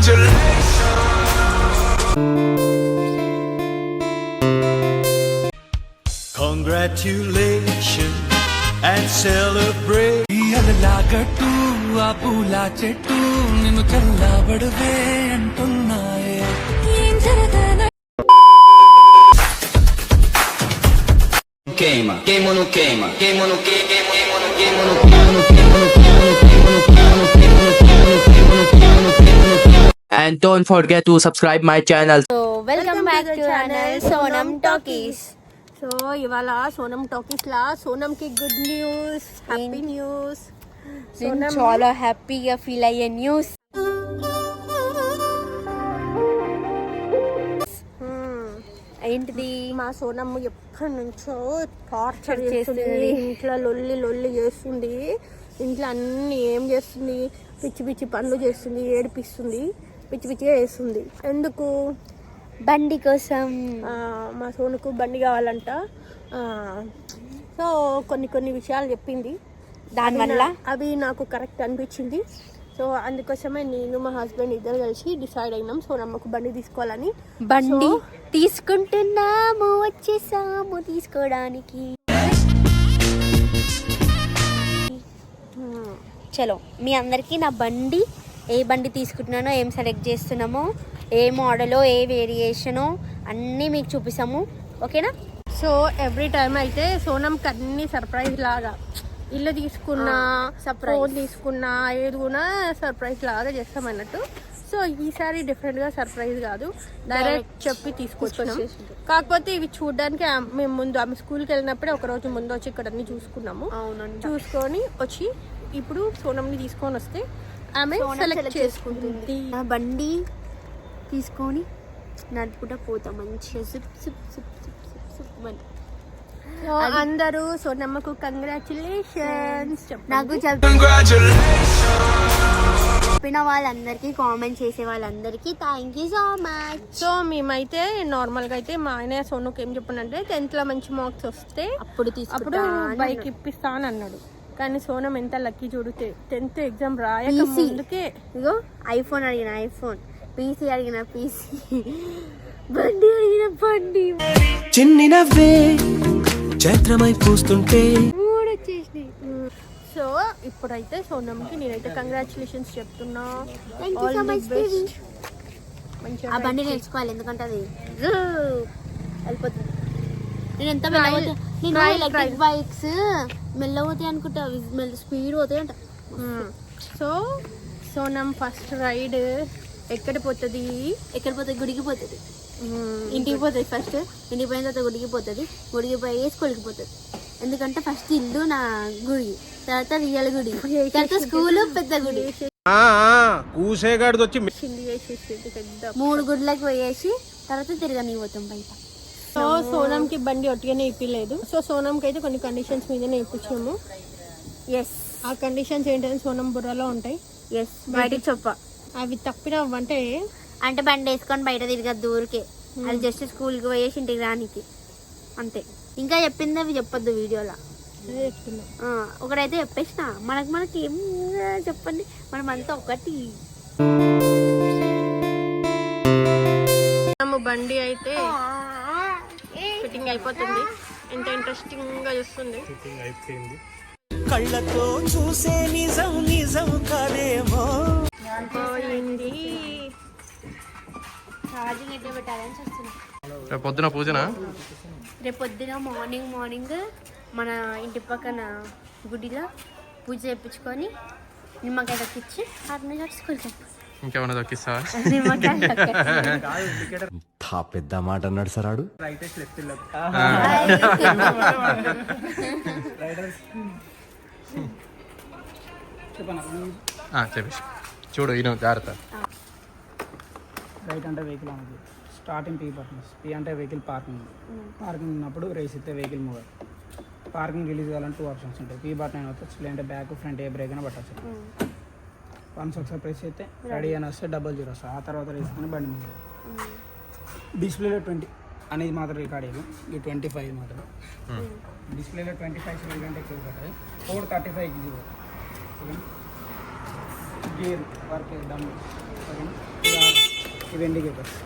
Congratulations. Congratulations and celebrate. లాగట్టు ఆ పూల చెట్టు నిన్ను చల్లబడవే అంటున్నాయే ఏం జరగన queima, queima no queima, queima no queima, queima no queima, queima no queima, queima no queima, queima no queima, queima no queima. and don't forget to subscribe my channel. So welcome, welcome back to, the channel Sonam Talkies. So ivala Sonam Talkies la Sonam ki good news, happy news. Sonam chala happy ga feel ayye news. ఏంటిది మా సోనమ్మ ఎప్పటి నుంచో torture చేస్తుంది ఇంట్లో లొల్లి లొల్లి చేస్తుంది ఇంట్లో అన్ని ఏం చేస్తుంది పిచ్చి పిచ్చి పనులు చేస్తుంది ఏడిపిస్తుంది పిచ్చి పిచ్చిగా చేస్తుంది. ఎందుకు? బండి కోసం. మా సోనుకు బండి కావాలంట. సో కొన్ని కొన్ని విషయాలు చెప్పింది. దానివల్ల అవి నాకు కరెక్ట్ అనిపించింది. సో అందుకోసమే నేను మా హస్బెండ్ ఇద్దరు కలిసి డిసైడ్ అయినాం సోనమ్మకు బండి తీసుకోవాలని. బండి సో- తీసుకుంటున్నాము వచ్చేసాము తీసుకోవడానికి. చలో మీ అందరికీ నా బండి ఏ బండి తీసుకుంటున్నానో ఏం సెలెక్ట్ చేస్తున్నామో ఏ మోడలో ఏ వేరియేషనో అన్నీ మీకు చూపిస్తాము. ఓకేనా? సో ఎవ్రీ టైం అయితే సోనంకి అన్ని సర్ప్రైజ్ లాగా. ఇల్లు తీసుకున్నా. ఫోన్ తీసుకున్నా ఏది కూడా సర్ప్రైజ్ లాగా చేస్తాం అన్నట్టు. సో ఈసారి డిఫరెంట్గా సర్ప్రైజ్ కాదు. డైరెక్ట్ చెప్పి తీసుకొచ్చినాం. కాకపోతే ఇవి చూడడానికి మేము ముందు ఆమె స్కూల్కి వెళ్ళినప్పుడే ఒక రోజు ముందు వచ్చి ఇక్కడ అన్ని చూసుకున్నాము. అవునండి. చూసుకొని వచ్చి ఇప్పుడు సోనంని తీసుకొని వస్తే ఆమె సెలెక్ట్ చేసుకుంటుంది. నా బండి తీసుకొని నడుపుకుంటా పోతాం. మంచిగా sip sip sip sip sip sip అని సో అందరూ సోనమ్మకు కంగ్రాచులేషన్స్ నాకు. చెప్పిన వాళ్ళందరికీ కామెంట్ చేసే వాళ్ళందరికీ thank you so much so మేమైతే నార్మల్గా అయితే మా ఆయన సోనుకి ఏం చెప్పానంటే టెన్త్లో మంచి మార్క్స్ వస్తే అప్పుడు అప్పుడు బైక్ ఇప్పిస్తా అని అన్నాడు. కానీ సోనం ఎంత లక్కీ చూడితే టెన్త్ ఎగ్జామ్ రాయక. ముందుకే ఇగో ఐఫోన్ అడిగిన ఐఫోన్. పీసీ అడిగిన పీసీ. బండి అడిగిన బండి. చిన్ని నవ్వే చైత్రమై పూస్తుంటే. సో ఇప్పుడైతే సోనంకి నేనైతే కంగ్రాచులేషన్స్ చెప్తున్నా. మంచిగా ఆ బండి నేర్చుకోవాలి ఎందుకంటే అది. వెళ్ళిపోతుంది నేను ఎంత నేను ఎలక్ట్రిక్. బైక్స్ మెల్లపోతాయి అనుకుంటా. మెల్ల స్పీడ్ పోతాయి అంట. సో సోనం ఫస్ట్ రైడ్ ఎక్కడ పోతుంది? ఎక్కడ పోతుంది? గుడికి పోతుంది. ఇంటికి పోతుంది ఫస్ట్ ఇంటికి పోయిన తర్వాత గుడికి పోతుంది. గుడికి పోయి స్కూల్కి పోతుంది. ఎందుకంటే ఫస్ట్ ఇల్లు నా గుడి. తర్వాత రియల్ గుడి. తర్వాత స్కూల్ పెద్ద గుడి. మూడు గుడ్లకి పోయేసి తర్వాత తిరగని పోతాం బయట. సో సోనంకి బండి ఒట్టిగానే ఇప్పలేదు సో సోనంకి అయితే కొన్ని కండిషన్స్ మీదనే ఇప్పించాము ఎస్ ఆ కండిషన్స్ ఏంటంటే సోనం బుర్రలో ఉంటాయి. ఎస్ బయటికి చెప్ప. అవి తప్పినవంటే అంటే బండి వేసుకొని బయట తిరగద్దు ఊరికే. అది జస్ట్ స్కూల్కి పోయేసి ఇంటికి రానికి. అంతే. ఇంకా చెప్పింది అవి చెప్పొద్దు వీడియోలో. ఒకడైతే చెప్పేసిన. మనకి మనకి ఏం చెప్పండి. మనం అంతా ఒకటి బండి అయితే ఫిట్టింగ్ అయిపోతుంది. ఎంత ఇంట్రెస్టింగ్గా చూస్తుంది కళ్ళతో చూసే నిజం నిజం కాదేమో. పోయింది ఛార్జింగ్ ఎట్లా పెట్టాలని చూస్తున్నా. రేపు పొద్దున పూజనా? రేపు పొద్దున మార్నింగ్ మార్నింగ్ మన ఇంటి పక్కన గుడిలో పూజ చేయించుకొని నిమ్మకాయ దక్కిచ్చి ఆరు నుంచి స్కూల్కి. ఇంకేమన్నా దొక్కిస్తావా నిమ్మకాయ తా పెద్ద మాట అన్నాడు సరాడు ఆ, చెప్పేసి చూడు ఈయన జాగ్రత్త. రైట్ అంటే వెహికల్ అనేది. స్టార్టింగ్ పీ బటన్స్ పీ అంటే వెహికల్ పార్కింగ్ పార్కింగ్ ఉన్నప్పుడు రేస్ ఇస్తే వెహికల్ మూవ్ పార్కింగ్ రిలీజ్ కావాలంటే టూ ఆప్షన్స్ ఉంటాయి. పీ బటన్ అయినా వచ్చి లేదంటే బ్యాక్ ఫ్రంట్ ఏ బ్రేక్ అయినా పట్టచ్చు వన్స్ ఒకసారి ప్రెస్ అయితే రెడీ అని వస్తే డబల్ జీరో వస్తుంది. ఆ తర్వాత వేసుకుని బండి మూవ్ డిస్ప్లేలో ట్వంటీ అనేది మాత్రం రికార్డ్ అయ్యి ఈ ట్వంటీ ఫైవ్ మాత్రం. డిస్ప్లేలో ట్వంటీ ఫైవ్ సెవెన్ కంటే ఎక్కువ పడుతుంది four thirty five zero. Gear work డమ్. ఇవి ఇండికేటర్స్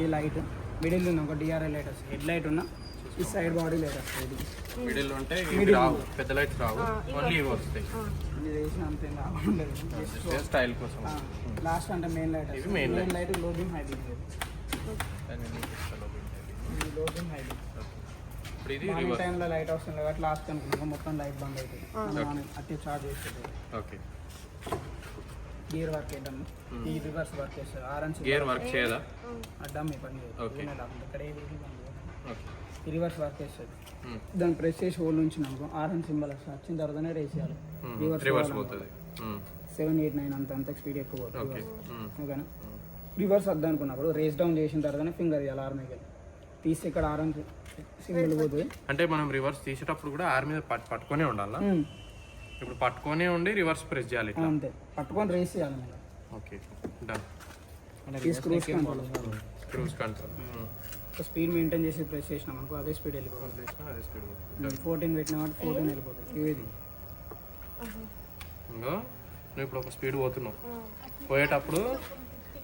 ఈ లైట్. మిడిల్ ఉన్న ఒక డిఆర్ఐ లైట్ వస్తుంది. హెడ్ లైట్ ఉన్న ఈ సైడ్ బాడీ లైట్ వస్తుంది ఇది. మిడిల్ ఉంటే ఇవి. రావు పెద్ద లైట్స్ రావు. ఓన్లీ ఇవి వస్తాయి. ఇది వేసిన అంతే ఉండదు. స్టైల్ కోసం. లాస్ట్ అంటే మెయిన్ లైట్ ఇవి main light. లైట్లో బీమ్ హై బీమ్ ఇది లో బీమ్ హై బీమ్ ఇప్పుడు ఇది మార్నింగ్ రివర్స్ టైంలో లైట్ వస్తుంది కాబట్టి లాస్ట్ అనుకున్నాక మొత్తం లైట్ బంద్ అవుతుంది అట్టి చార్జ్ చేస్తుంది ఓకే గేర్ వర్క్ వేయడం ఈ రివర్స్ వర్క్ చేస్తారు. ఆరెంజ్ గేర్ వర్క్ చేయదా? అడ్డం ఈ పని ఇక్కడ. ఓకే రివర్స్ వర్క్ చేస్తుంది. Hmm. దాన్ని ప్రెస్ చేసి హోల్ నుంచి అనుకో ఆరెంజ్ సింబల్ వస్తుంది. వచ్చిన తర్వాతనే రేస్ చేయాలి. రివర్స్ పోతుంది. సెవెన్ ఎయిట్ నైన్ అంత అంత స్పీడ్ ఎక్కువ ఓకే. పోతుంది. ఓకేనా? రివర్స్ వద్దా అనుకున్నప్పుడు రేస్ డౌన్ చేసిన తర్వాతనే ఫింగర్ చేయాలి ఆర్మీకి తీసి ఇక్కడ ఆరెంజ్ సింబల్ పోతుంది. అంటే మనం రివర్స్ తీసేటప్పుడు కూడా ఆర్ మీద పట్- పట్టుకొనే ఉండాలా. ఇప్పుడు పట్టుకొనే ఉండి రివర్స్ ప్రెస్ చేయాలి ఇట్లా? అంతే. పట్టుకొని రేస్ చేయాలి okay. Done cruise control cruise control speed maintain చేసి ప్రెస్ చేసినాం అనుకో అదే స్పీడ్ వెళ్ళిపోతుంది. అదే స్పీడ్ ఫోర్టీన్ పెట్టిన కాబట్టి ఫోర్టీన్ వెళ్ళిపోతుంది. ఇది ఇంకో నువ్వు ఇప్పుడు ఒక స్పీడ్ పోతున్నావు. పోయేటప్పుడు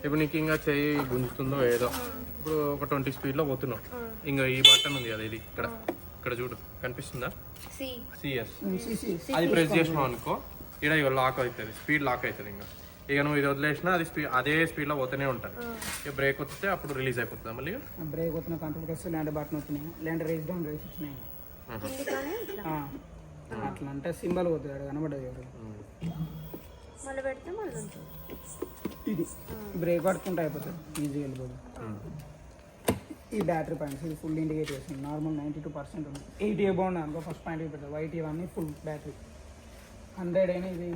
ఇప్పుడు నీకు ఇంకా చెయ్యి గుంజుతుందో ఏదో. ఇప్పుడు ఒక ట్వంటీ స్పీడ్లో పోతున్నావు. ఇంకా ఈ బటన్ ఉంది కదా ఇది ఇక్కడ. ఇక్కడ చూడు కనిపిస్తుందా? సిఎస్ అది ప్రెస్ చేసినావు అనుకో ఇక్కడ ఇక లాక్ అవుతుంది స్పీడ్ లాక్ అవుతుంది ఇంకా. ఇక నువ్వు ఇది వదిలేసినా అది స్పీడ్ అదే స్పీడ్లో పోతూనే ఉంటుంది. ఇక బ్రేక్ వస్తే అప్పుడు రిలీజ్ అయిపోతుంది. మళ్ళీ బ్రేక్ వచ్చిన కంట్రోల్ వస్తే ల్యాండ్ బటన్ వచ్చినాయి ల్యాండ్ రేస్ డౌన్ రేస్ వచ్చినాయి. అట్లా అంటే సింబల్ పోతుంది అక్కడ కనబడదు ఎవరు. మళ్ళీ పెడితే మళ్ళీ ఉంటుంది. ఇది. బ్రేక్ పట్టుకుంటే అయిపోతుంది. ఈజీగా వెళ్ళిపోతుంది ఈ బ్యాటరీ పాయింట్స్ ఇది ఫుల్ ఇండికేట్ చేస్తుంది. నార్మల్ నైంటీ టూ పర్సెంట్ ఉంది. ఎయిటీ అబౌ అనుకో ఫస్ట్ పాయింట్ పెడతాయి వైట్ ఇవన్నీ ఫుల్ బ్యాటరీ హండ్రెడ్ అయినా ఇది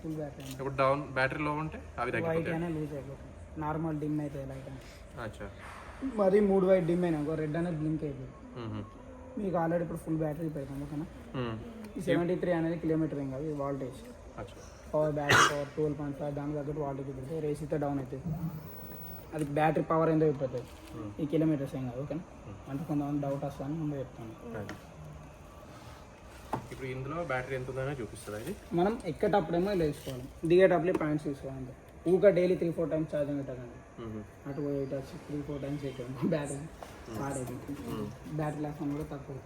ఫుల్ బ్యాటరీ ఇప్పుడు డౌన్ బ్యాటరీ లో ఉంటే అవి వైట్ అయినా లూజ్ అయిపోతుంది నార్మల్ డిమ్ అవుతుంది లైట్ అని అచ్చా. మరి మూడు వైట్ డిమ్ అయినా రెడ్ అనేది బ్లింక్ అయిపోతుంది. మీకు ఆల్రెడీ ఇప్పుడు ఫుల్ బ్యాటరీ పెడతాం ఓకేనా. ఈ సెవెంటీ త్రీ అనేది కిలోమీటర్ ఏం కాదు ఇది వాల్టేజ్ అచ్చా. Power battery power twelve point five దానికి తగ్గట్టు వాల్టేజ్ పెడితే రేస్ అయితే డౌన్ అవుతుంది అది బ్యాటరీ పవర్ ఏందో అయిపోతుంది? ఈ కిలోమీటర్స్ ఏం కాదు ఓకేనా? అంటే కొంతమంది డౌట్ వస్తుందని ముందు చెప్తాను. ఇప్పుడు ఇందులో బ్యాటరీ ఎంత ఉందనే చూపిస్తుంది అది మనం ఎక్కేటప్పుడేమో ఇలా వేసుకోవాలి. దిగేటప్పుడే పాయింట్స్ తీసుకోవాలి. ఊక daily three four times charging పెట్టాలండి. అటు పోయి ఇటు వచ్చి త్రీ ఫోర్ టైమ్స్ ఎక్కాము బ్యాటరీ పాడేది బ్యాటరీ లైఫ్ కూడా తక్కువ.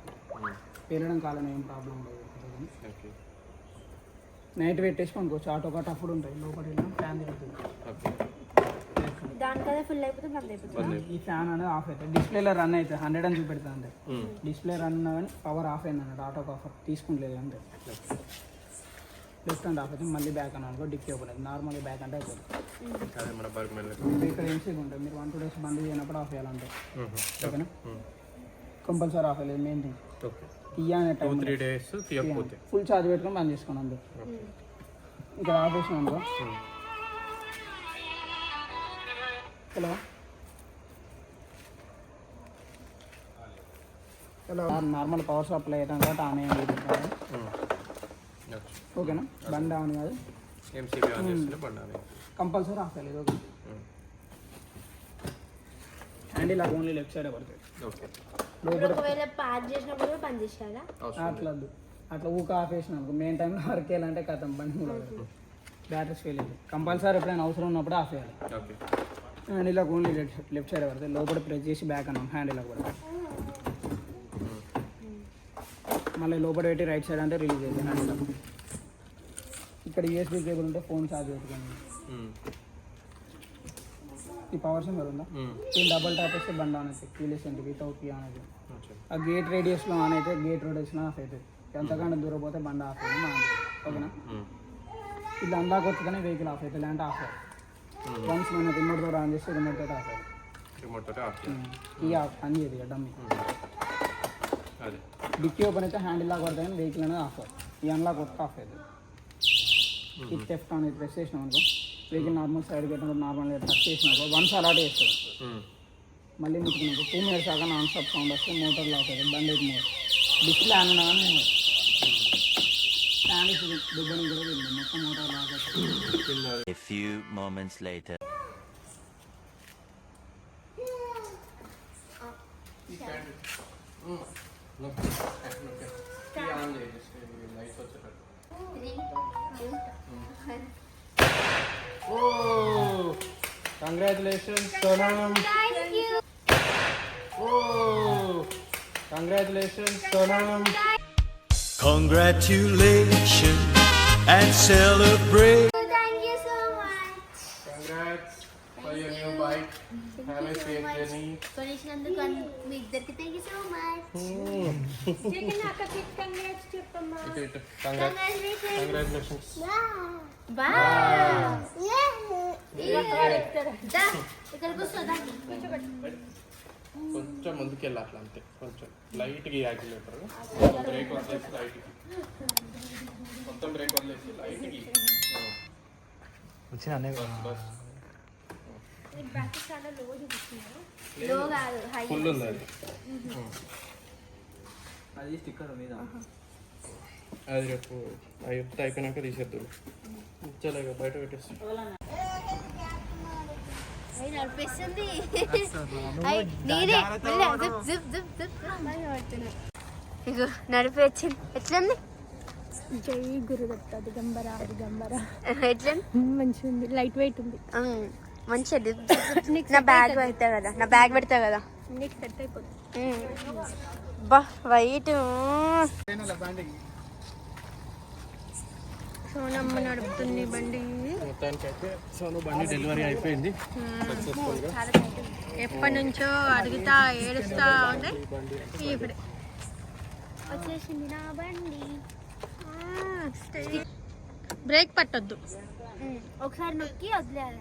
పేరడం కాలం ఏం ప్రాబ్లం ఉండదు నైట్ పెట్టేసి అనుకోవచ్చు ఆటో కట్ అప్పుడు ఉంటాయి. లోపల ఫ్యాన్ తిరుగుతుంది. దానికదే ఫుల్ అయిపోతే బంద్ అయిపోతుంది. ఈ ఫ్యాన్ అనేది ఆఫ్ అవుతుంది డిస్ప్లేలో రన్ అవుతుంది హండ్రెడ్ అని చూపెడుతుంది. అంటే మ్మ్. డిస్ప్లే రన్ ఉన్నా కానీ పవర్ ఆఫ్ అయింది అన్నట్టు ఆటో ఆఫర్ తీసుకుంటలేదు అంటే లెఫ్ట్ అండ్ ఆఫ్ అయితే మళ్ళీ బ్యాక్ అని అనుకో డిక్కీ ఓపెన్ అవుతుంది నార్మల్గా బ్యాక్ అంటే అయిపోతుంది ఇక్కడ ఏసీగా ఉంటుంది? మీరు వన్ టూ డేస్ బంద్ చేయనప్పుడు ఆఫ్ చేయాలంటే. ఓకేనా. కంపల్సరీ ఆఫ్ అయ్యేది మెయిన్ థింగ్ ఓకే తీయ అనే టూ త్రీ డేస్ తీయకపోతే ఫుల్ ఛార్జ్ పెట్టుకొని బంద్ చేసుకోండి అంతే. ఇక్కడ ఆఫ్ చేసిన అనుకో hello hello normal power supply అయితే కాబట్టి అయ్యింది. ఓకేనా? బంద్ ఆన్ కాదు. ఎంసీబీ ఆన్ చేస్తుంటే బండి కంపల్సరీ ఆఫ్ అయ్యలేదు ఓకే హ్యాండిల్ ఓన్లీ లెఫ్ట్ సైడే పడుతుంది ఒకవేళ చేసినప్పుడు చేసేయాలా? అట్లా వద్దు. అట్లా ఊక ఆఫ్ చేసిన అనుకో మెయిన్ టైంలో వర్క్ చేయాలంటే కథం బండి బ్యాటరీస్ ఫెయిల్ అయింది కంపల్సరీ ఎప్పుడైనా అవసరం ఉన్నప్పుడు ఆఫ్ చేయాలి. Okay. Handle only left left side పడుతుంది లోపల ప్రెస్ చేసి బ్యాక్ అన్నాం. హ్యాండిల్ కూడా. మళ్ళీ లోపల పెట్టి రైట్ సైడ్ అంటే రిలీజ్ అవుతుంది హ్యాండిల్ ఇక్కడ యూఎస్బీ కేబుల్ ఉంటే ఫోన్ ఛార్జ్ పెట్టుకోండి. ఈ పవర్ సింబల్ ఉందా. ఈ డబల్ టాప్ వేస్తే బండి ఆన్ అవుతుంది. కీలెస్ ఏంటి వితౌట్ కీ అనేది అచ్చా. ఆ గేట్ రేడియస్లో ఆన్ అయితే గేట్ రేడియస్లో ఆఫ్ అవుతుంది. ఎంతకంటే దూరం పోతే బండి ఆఫ్ ఆన్ అవుతుంది. ఓకేనా. ఇది అందాక వచ్చుకొని వెహికల్ ఆఫ్ అవుతుంది. లేదంటే ఆఫ్ అవుతుంది వన్స్ మన రిమోట్ ద్వారా ఆన్ చేస్తే రిమోట్ తోటి ఆఫ్ రిమోట్ తోటి ఆఫ్. ఈ ఆఫ్ పని చేయదు డమ్మి అదే. డిక్కీ ఓపెన్ అయితే హ్యాండిల్ లాక్ పడితే కానీ వెహికల్ అనేది ఆఫ్ ఈ అన్లాక్ కొత్త ఆఫ్ అవుతుంది. ఈ టెఫ్ట్ అనేది ప్రెస్ చేసినాం అనుకో వెహికల్ నార్మల్ సైడ్ పెట్టినప్పుడు నార్మల్గా టచ్ చేసినాకో వన్స్ వేస్తుంది మ్మ్. మళ్ళీ ముట్టుకున్నాక టూ మినిట్స్ దాకా నాన్ స్టాప్ సౌండ్ వస్తే మోటార్ లాక్ అవుతుంది బండి మోర్ డిస్ప్లే ఉన్నా కానీ A few moments later. Oh! Congratulations, Sonam! Thank you! Oh! Congratulations, Sonam! Congratulations and celebrate. Thank you so much Congrats for your new bike. Have a safe journey. కొనిచ్చినందుకు అన్- మీ ఇద్దరికి thank you so much చెప్పమ్మా ఇటు, ఇటు. Congrats. Congratulation Congratulations. బా ఇక్కడ కూర్చోదా కొంచెం ముందుకు వెళ్ళి అట్లా అంతే కొంచెం లైట్గా యాక్సిలేటర్ బ్రేక్ వదిలేసి లైట్కి. మొత్తం బ్రేక్ వదిలేసి లైట్కి. వచ్చిన అన్నీ బస్లో కాదు హై ఫుల్ ఉంది అది. అది స్టిక్కర్ మీద. అది రేపు అయ్యి అయిపోయినాక తీసేద్దు చల్లగా బయట పెట్టేసి ఇగో నడిపి ఎట్లుంది? జై గురుదత్త దిగంబర దిగంబర. ఎట్లుంది? మంచిగా ఉంది లైట్ వెయిట్ ఉంది. మంచిగా జిప్ జిప్ జిప్. నా బ్యాగ్ పెడతా కదా నా బ్యాగ్ పెడతా కదా. నీకు సెట్ అయిపోతుంది. బా వైట్. సోనమ్మ నడుపుతుంది బండి. మొత్తానికైతే. సోను బండి డెలివరీ అయిపోయింది. సక్సెస్ఫుల్గా ఎప్పటి నుంచో అడుగుతా ఏడుస్తా ఉండే ఇప్పుడు. వచ్చేసింది నా బండి. బ్రేక్ పట్టొద్దు. ఉమ్, ఒకసారి నొక్కి వదిలేయాలి.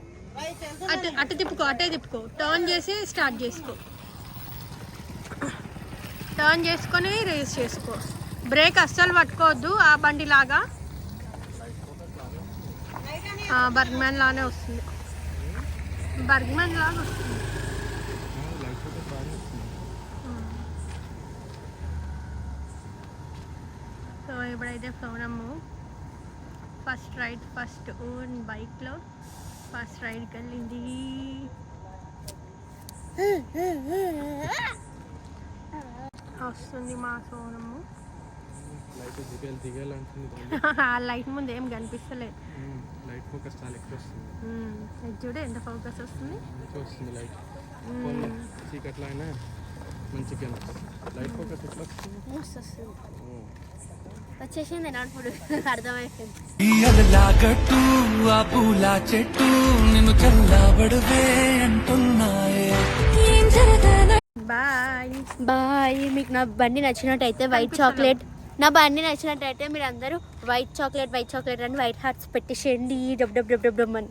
అటు అటు తిప్పుకో అటే తిప్పుకో. టర్న్ చేసి స్టార్ట్ చేసుకో. టర్న్ చేసుకొని రేస్ చేసుకో. బ్రేక్ అస్సలు పట్టుకోవద్దు ఆ బండి లాగా బర్గ్మ్యాన్ లానే వస్తుంది. బర్గ్మ్యాన్ లాగా వస్తుంది. సో ఇప్పుడైతే సోనమ్ము ఫస్ట్ రైడ్ ఫస్ట్ ఓన్ బైక్లో ఫస్ట్ రైడ్కి వెళ్ళింది వస్తుంది మా సోనమ్ము లైట్ దిగాలి దిగాలి అంటుంది బండి ఆ లైట్ ముందు ఏం కనిపిస్తలేదు. లైట్ ఫోకస్ చాలా ఎక్కువ వస్తుంది మ్మ్. ఇది చూడు ఎంత ఫోకస్ వస్తుంది. మంచిగా వస్తుంది లైట్ ఫోన్ చీకట్లో అయినా మంచిగా కనిపిస్తుంది. లైట్ ఫోకస్ ఎట్లా వస్తుంది? మస్తు వస్తుంది. వచ్చేసింది నడుపుడు అర్థమైపోయింది. ఇయ్యలాగట్టు ఆ పూల చెట్టు నిన్ను చల్లబడవే అంటున్నాయే. బాయ్. బాయ్. మీకు నా బండి నచ్చినట్టయితే వైట్ చాక్లెట్ నా బండి నచ్చినట్టయితే మీరు అందరూ వైట్ చాక్లెట్ వైట్ చాక్లెట్ అని వైట్ హార్ట్స్ పెట్టేసేయండి. డబ్ డబ్ డబ్ డబ్ డబ్ అని.